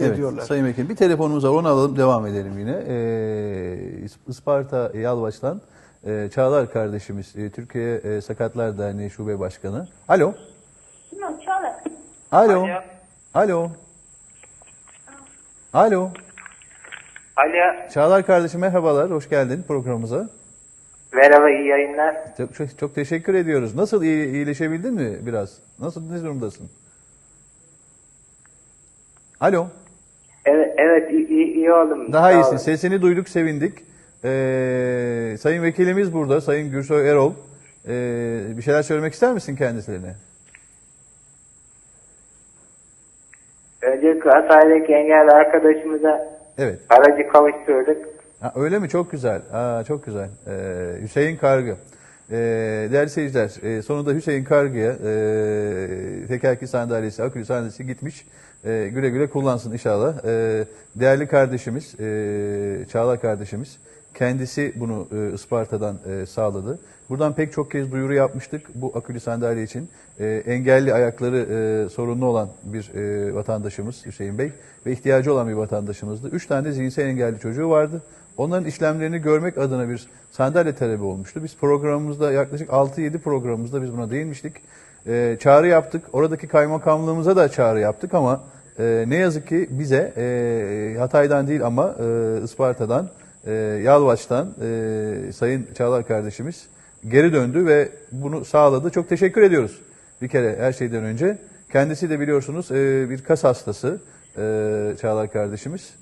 Evet, ediyorlar. Sayın Vekilim bir telefonumuz var onu alalım devam edelim yine. Ee, Isparta Yalvaç'tan e, Çağlar kardeşimiz e, Türkiye e, Sakatlar Derneği Şube Başkanı. Alo. Não, Chola. Alo. Alo. Alo. Alo. Alo. Çağlar kardeşim merhabalar. Hoş geldin programımıza. Merhaba iyi yayınlar. Çok, çok, çok teşekkür ediyoruz. Nasıl iyi, iyileşebildin mi biraz? Nasıl ne durumdasın? Alo. Evet, iyi, iyi, iyi oldum. Daha Sağ iyisin. olun. Sesini duyduk, sevindik. Ee, sayın vekilimiz burada, Sayın Gürsoy Erol. Ee, bir şeyler söylemek ister misin kendisine? Öncelikle Hatay'daki engelli arkadaşımıza Evet. aracı kavuşturduk. Ha, öyle mi? Çok güzel. Aa, çok güzel. Ee, Hüseyin Kargı. Ee, değerli seyirciler, e, sonunda Hüseyin Kargı'ya e, tekerlekli sandalyesi, akülü sandalyesi gitmiş. E, güle güle kullansın inşallah. E, değerli kardeşimiz, e, Çağla kardeşimiz, kendisi bunu e, Isparta'dan e, sağladı. Buradan pek çok kez duyuru yapmıştık bu akülü sandalye için. E, engelli ayakları e, sorunlu olan bir e, vatandaşımız Hüseyin Bey ve ihtiyacı olan bir vatandaşımızdı. Üç tane zihinsel engelli çocuğu vardı. Onların işlemlerini görmek adına bir sandalye talebi olmuştu. Biz programımızda yaklaşık 6-7 programımızda biz buna değinmiştik. E, çağrı yaptık. Oradaki kaymakamlığımıza da çağrı yaptık ama e, ne yazık ki bize e, Hatay'dan değil ama e, Isparta'dan, e, Yalvaç'tan e, Sayın Çağlar kardeşimiz geri döndü ve bunu sağladı. Çok teşekkür ediyoruz bir kere her şeyden önce. Kendisi de biliyorsunuz e, bir kas hastası e, Çağlar kardeşimiz.